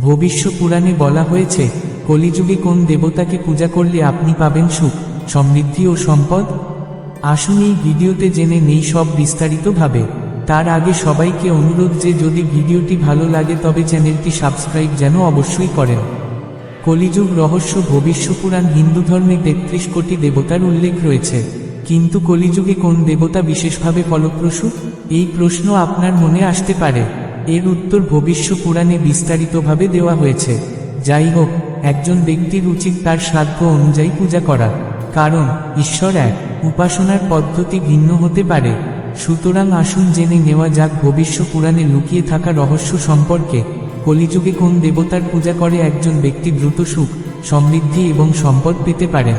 ভবিষ্য পুরাণে বলা হয়েছে, কলিযুগে কোন দেবতাকে পূজা করলে আপনি পাবেন সুখ, সমৃদ্ধি ও সম্পদ? আসুন এই ভিডিওতে জেনে নেই সব বিস্তারিতভাবে। তার আগে সবাইকে অনুরোধ যে যদি ভিডিওটি ভালো লাগে তবে চ্যানেলটি সাবস্ক্রাইব যেন অবশ্যই করেন। কলিযুগ রহস্য ভবিষ্য পুরাণ হিন্দু ধর্মে তেত্রিশ কোটি দেবতার উল্লেখ রয়েছে। কিন্তু কলিযুগে কোন দেবতা বিশেষভাবে ফলপ্রসূ? এই প্রশ্ন আপনার মনে আসতে পারে। এর উত্তর ভবিষ্য পুরাণে বিস্তারিতভাবে দেওয়া হয়েছে। যাই হোক একজন ব্যক্তির উচিত তার সাধ্য অনুযায়ী পূজা করা। কারণ, ঈশ্বর এক, উপাসনার পদ্ধতি ভিন্ন হতে পারে। সুতরাং আসুন জেনে নেওয়া যাক ভবিষ্য পুরাণে লুকিয়ে থাকা রহস্য সম্পর্কে। কলিযুগে কোন দেবতার পূজা করে একজন ব্যক্তি দ্রুত সুখ, সমৃদ্ধি এবং সম্পদ পেতে পারেন?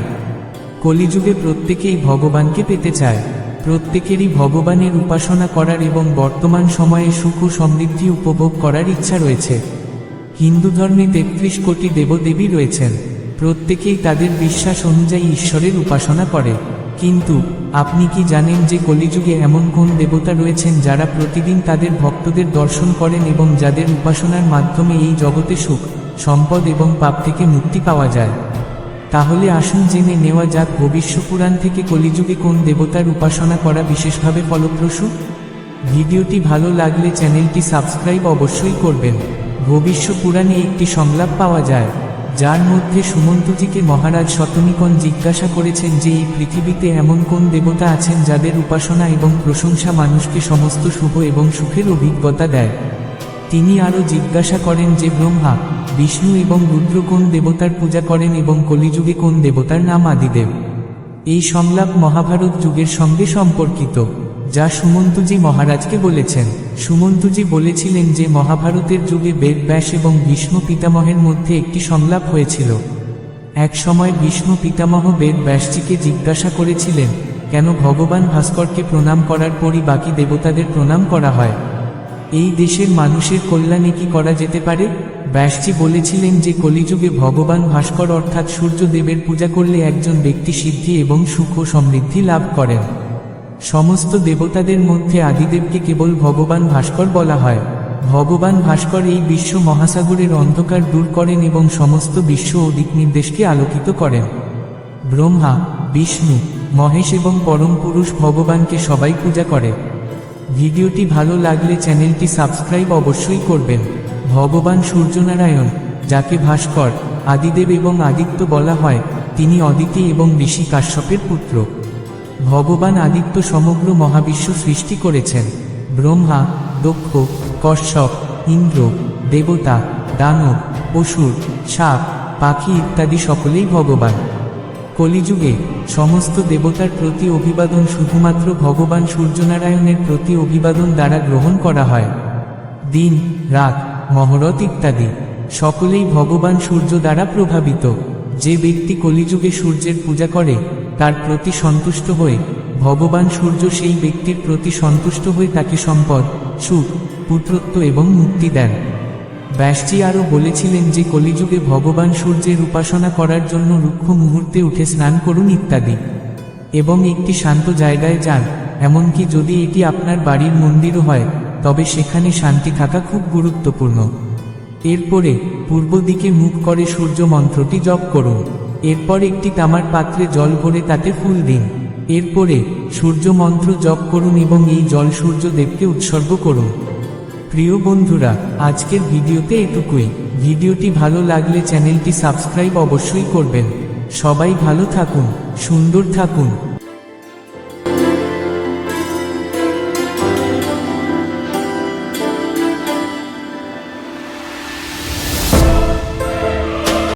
কলিযুগে প্রত্যেকেই ভগবানকে পেতে চায়। প্রত্যেকেরই ভগবানের উপাসনা করার এবং বর্তমান সময়ে সুখ ও সমৃদ্ধি উপভোগ করার ইচ্ছা রয়েছে। হিন্দু ধর্মে তেত্রিশ কোটি দেবদেবী রয়েছেন। প্রত্যেকেই তাদের বিশ্বাস অনুযায়ী ঈশ্বরের উপাসনা করে। কিন্তু, আপনি কি জানেন যে কলিযুগে এমন কোন দেবতা রয়েছেন যারা প্রতিদিন তাদের ভক্তদের দর্শন করেন এবং যাদের উপাসনার মাধ্যমে এই জগতে সুখ, সম্পদ এবং পাপ থেকে মুক্তি পাওয়া যায়? তাহলে আসুন জেনে নেওয়া যাক ভবিষ্য পুরাণ থেকে কলিযুগে কোন দেবতার উপাসনা করা বিশেষভাবে ফলপ্রসূ। ভিডিওটি ভালো লাগলে চ্যানেলটি সাবস্ক্রাইব অবশ্যই করবেন। ভবিষ্য পুরাণে একটি সংলাপ পাওয়া যায়, যার মধ্যে সুমন্তজিকে মহারাজ শতনিকন জিজ্ঞাসা করেছেন যে এই পৃথিবীতে এমন কোন দেবতা আছেন যাদের উপাসনা এবং প্রশংসা মানুষকে সমস্ত শুভ এবং সুখের অভিজ্ঞতা দেয়। তিনি আরও জিজ্ঞাসা করেন যে ব্রহ্মা বিষ্ণু এবং রুদ্র কোন দেবতার পূজা করেন এবং কলিযুগে কোন দেবতার নাম আদিদেব? এই সংলাপ মহাভারত যুগের সঙ্গে সম্পর্কিত, যা সুমন্তজি মহারাজকে বলেছেন। সুমন্তজি বলেছিলেন যে মহাভারতের যুগে বেদ, ব্যাস এবং বিষ্ণু পিতামহের মধ্যে একটি সংলাপ হয়েছিল। এক সময় বিষ্ণু পিতামহ বেদ, ব্যাসজিকে জিজ্ঞাসা করেছিলেন, কেন ভগবান ভাস্করকে প্রণাম করার পরই বাকি দেবতাদের প্রণাম করা হয়? এই দেশের মানুষের কল্যাণে কি করা যেতে পারে? ব্যাসজি বলেছিলেন যে কলিযুগে ভগবান ভাস্কর অর্থাৎ সূর্যদেবের পূজা করলে একজন ব্যক্তি সিদ্ধি এবং সুখ সমৃদ্ধি লাভ করেন। সমস্ত দেবতাদের মধ্যে আদিদেবকে কেবল ভগবান ভাস্কর বলা হয়। ভগবান ভাস্কর এই বিশ্ব মহাসাগরের অন্ধকার দূর করেন এবং সমস্ত বিশ্ব ও দিকনির্দেশকে আলোকিত করেন। ব্রহ্মা, বিষ্ণু, মহেশ এবং পরম পুরুষ ভগবানকে সবাই পূজা করে। ভিডিওটি ভালো লাগলে চ্যানেলটি সাবস্ক্রাইব অবশ্যই করবেন। ভগবান সূর্যনারায়ণ, যাকে ভাস্কর, আদিদেব এবং আদিত্য বলা হয়, তিনি অদিতি এবং ঋষি কাশ্যপের পুত্র। ভগবান আদিত্য সমগ্র মহাবিশ্ব সৃষ্টি করেছেন। ব্রহ্মা, দক্ষ, কশ্যপ, ইন্দ্র, দেবতা, দানব, অসুর, সাপ, পাখি ইত্যাদি সকলেই ভগবান। কলিযুগে সমস্ত দেবতার প্রতি অভিবাদন শুধুমাত্র ভগবান সূর্যনারায়ণের প্রতি অভিবাদন দ্বারা গ্রহণ করা হয়। দিন, রাত মহরত ইত্যাদি। সকলেই ভগবান সূর্য দ্বারা প্রভাবিত। যে ব্যক্তি কলিযুগে সূর্যের পূজা করে, তার প্রতি সন্তুষ্ট হয়ে, ভগবান সূর্য সেই ব্যক্তির প্রতি সন্তুষ্ট হয়ে তাকে সম্পদ, সুখ, পুত্রত্ব এবং মুক্তি দেন। ব্যাসজি আরও বলেছিলেন যে, কলিযুগে ভগবান সূর্যের উপাসনা করার জন্য রুক্ষ মুহূর্তে উঠে স্নান করুন ইত্যাদি। এবং একটি শান্ত জায়গায় যান, এমনকি যদি এটি আপনার বাড়ির মন্দিরও হয় তবে সেখানে শান্তি থাকা খুব গুরুত্বপূর্ণ। এরপরে, পূর্ব দিকে মুখ করে সূর্য মন্ত্রটি জপ করুন। এরপর একটি তামার পাত্রে জল ভরে তাতে ফুল দিন। এরপরে, সূর্য মন্ত্র জপ করুন এবং এই জল সূর্যদেবকে উৎসর্গ করুন। প্রিয় বন্ধুরা, আজকের ভিডিওতে এটুকুই। ভিডিওটি ভালো লাগলে চ্যানেলটি সাবস্ক্রাইব অবশ্যই করবেন। সবাই ভালো থাকুন, সুন্দর থাকুন।